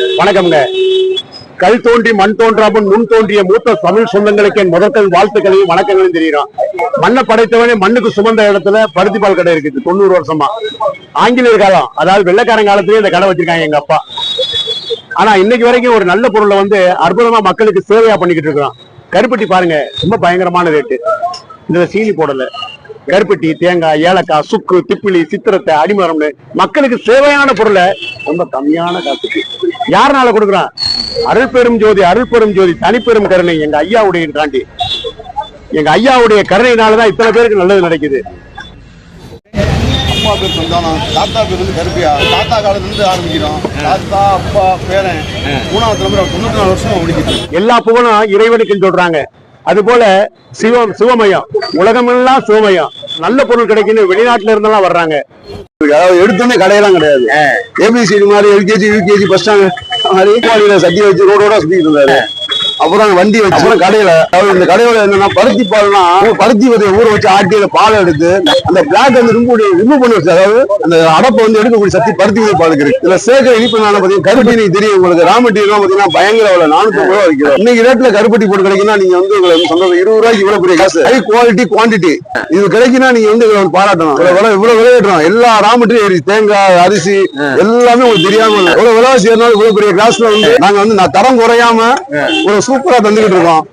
வணக்கம்ங்க. கல் தோன்றி மண் தோன்றாமல் முன் தோன்றிய மூத்த தமிழ் சொந்தங்களுக்கு என் முதற்கல் வாழ்த்துக்களையும் வணக்கங்களையும் தெரியும் மண்ணை படைத்தவனே மண்ணுக்கு சுமந்த இடத்துல பருத்தி பால் கடை இருக்குது தொண்ணூறு வருஷமா. ஆங்கிலேயர் காலம் அதாவது வெள்ளக்காரன் காலத்திலேயே இந்த கடை வச்சிருக்காங்க எங்க அப்பா. ஆனா இன்னைக்கு வரைக்கும் ஒரு நல்ல பொருளை வந்து அற்புதமா மக்களுக்கு சேவையா பண்ணிக்கிட்டு இருக்கிறோம் கருப்பட்டி பாருங்க ரொம்ப பயங்கரமான ரேட்டு இதுல சீனி போடல. கருப்பட்டி தேங்காய் ஏலக்காய் சுக்கு திப்பிலி சித்திரத்தை அடிமரம்னு மக்களுக்கு சேவையான பொருளை ரொம்ப கம்மியான காசுக்கு. யாருனால கொடுக்குறான் அருள் பெரும் ஜோதி அருள் பெரும் ஜோதி தனிப்பெரும் கருணை எங்க ஐயாவுடைய தாண்டி எங்க ஐயாவுடைய கருணையினாலதான் இத்தனை பேருக்கு நல்லது நடக்குது. அப்பா பேர் சந்தானம் தாத்தா பேர் வந்து கருப்பியா? தாத்தா காலத்துல இருந்து ஆரம்பிக்கிறோம். தாத்தா அப்பா பேரன் மூணாவது தலைமுறை தொண்ணூத்தி நாலு வருஷமா முடிக்குது எல்லா புகழும் இறைவனுக்குன்னு சொல்றாங்க. அது போல சிவம் சிவமயம் உலகமெல்லாம் சிவமயம். நல்ல பொருள் கிடைக்குன்னு வெளிநாட்டுல இருந்தெல்லாம் வர்றாங்க. அதாவது எடுத்தோடனே கடையெல்லாம் கிடையாது. ஏபிசிடி மாதிரி எல்கேஜி யூகேஜி பஸ் ஸ்டாண்ட் மாதிரி சட்டி வச்சு ரோடோட சுத்திட்டு இருந்தாரு. அப்புறம் வண்டி வச்சு அப்புறம் கடையில இந்த கடையோட என்னன்னா பருத்தி பால்னா பருத்தி விதைய ஊற வச்சு ஆட்டியில பால் எடுத்து அந்த பிளாக் வந்து ரிமூவ் ரிமூவ் பண்ணி வச்சு அதாவது அந்த அடப்பை வந்து எடுக்கக்கூடிய சக்தி பருத்தி விதை பாலுக்கு இருக்கு. இதுல சேர்க்க இனிப்பு நான் பாத்தீங்கன்னா கருப்பட்டி இன்னைக்கு தெரியும். உங்களுக்கு ரா மெட்டீரியல் பாத்தீங்கன்னா பயங்கர விலை நானூத்தி ரூபா வைக்கிறோம் இன்னைக்கு ரேட்ல கருப்பட்டி போட்டு கிடைக்குன்னா நீங்க வந்து உங்களை வந்து சந்தோஷம் இருபது ரூபாய்க்கு இவ்வளவு பெரிய காசு. ஹை குவாலிட்டி குவான்டிட்டி இது கிடைக்குன்னா நீங்க வந்து பாராட்டணும். இவ்வளவு விலை இவ்வளவு விலை ஏற்றோம் எல்லா ரா மெட்டீரியல் தேங்காய் அரிசி எல்லாமே உங்களுக்கு தெரியாம. இவ்வளவு விலைவாசி ஏறினாலும் இவ்வளவு பெரிய கிளாஸ்ல வந்து நாங்க வந்து நான் தரம் குறையாம ஒரு சூப்பரா தந்துகிட்டு இருக்கோம்.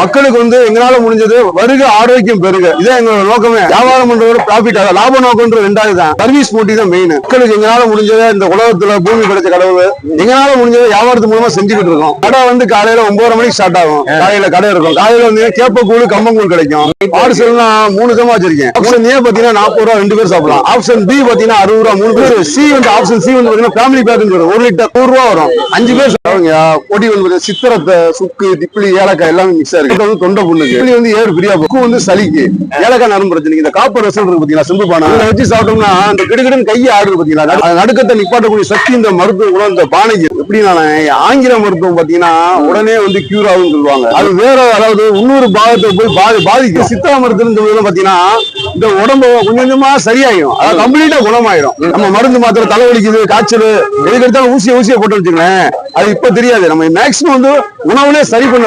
மக்களுக்கு வந்து எங்களால முடிஞ்சது வருக ஆரோக்கியம் பெருக. இதே எங்களோட நோக்கமே. வியாபாரம் பண்றதோட ப்ராஃபிட் ஆகும் லாப நோக்கம்ன்றது ரெண்டாவது தான். சர்வீஸ் போட்டி தான் மெயின் மக்களுக்கு எங்களால முடிஞ்சதை இந்த உலகத்துல பூமி கிடைச்ச கடவுள் எங்களால முடிஞ்சதை வியாபாரத்து மூலமா செஞ்சுக்கிட்டு இருக்கோம். கடை வந்து காலையில ஒன்பது மணிக்கு ஸ்டார்ட் ஆகும். காலையில கடை இருக்கும். காலையில வந்து கேப்பக்கூழ் கம்பங்கூழ் கிடைக்கும். பார்சல்னா மூணு விதமா வச்சிருக்கேன். ஆப்ஷன் ஏ பாத்தீங்கன்னா நாற்பது ரூபா ரெண்டு பேர் சாப்பிடலாம். ஆப்ஷன் பி பாத்தீங்கன்னா அறுபது ரூபா மூணு பேர். சி வந்து ஆப்ஷன் சி வந்து பாத்தீங்கன்னா ஃபேமிலி பேக் வரும் ஒரு லிட்டர் நூறு ரூபா வரும். அஞ்சு பேர் சாப்பிடுங்க பொடி வந்து சித்திரத்தை சுக்கு திப்பிலி ஏலக்காய் எல்லாமே மிக்ஸ் இருக்கு. தொண்டை புண்ணுக்கு. திப்பிலி வந்து ஏறு பிரியா புக்கு வந்து சளிக்கு. ஏலக்காய் நரம்பு பிரச்சனைக்கு இந்த காப்பர் ரசம் இருக்கு பாத்தீங்களா சிம்பு பானை? இதை வச்சு சாப்பிட்டோம்னா அந்த கிடுகிடுன்னு கையை ஆடுது பாத்தீங்களா? நடு- அந்த நடுக்கத்தை நிப்பாட்டக்கூடிய சக்தி இந்த மருத்துவ குணம் இந்த பானைக்கு. எப்படின்னா ஆங்கில மருத்துவம் பாத்தீங்கன்னா உடனே வந்து கியூர் ஆகும்னு சொல்லுவாங்க. அது வேற அதாவது இன்னொரு பாகத்தை போய் பாதி பாதிக்கும். சித்தா மருத்துவம் சொல்றது பாத்தீங்கன்னா இந்த உடம்பு கொஞ்சம் கொஞ்சமா சரியாயிடும் அதாவது கம்ப்ளீட்டா குணமாயிடும் நம்ம மருந்து மாத்திரை தலைவலிக்குது காய்ச்சல் எதுக்கு எடுத்தாலும் ஊசியை ஊசியை போட்டு வச்சுங்களேன் அது இப்ப தெரியாது. நம்ம மேக்சிமம் வந்து உணவுலே சரி பண்ண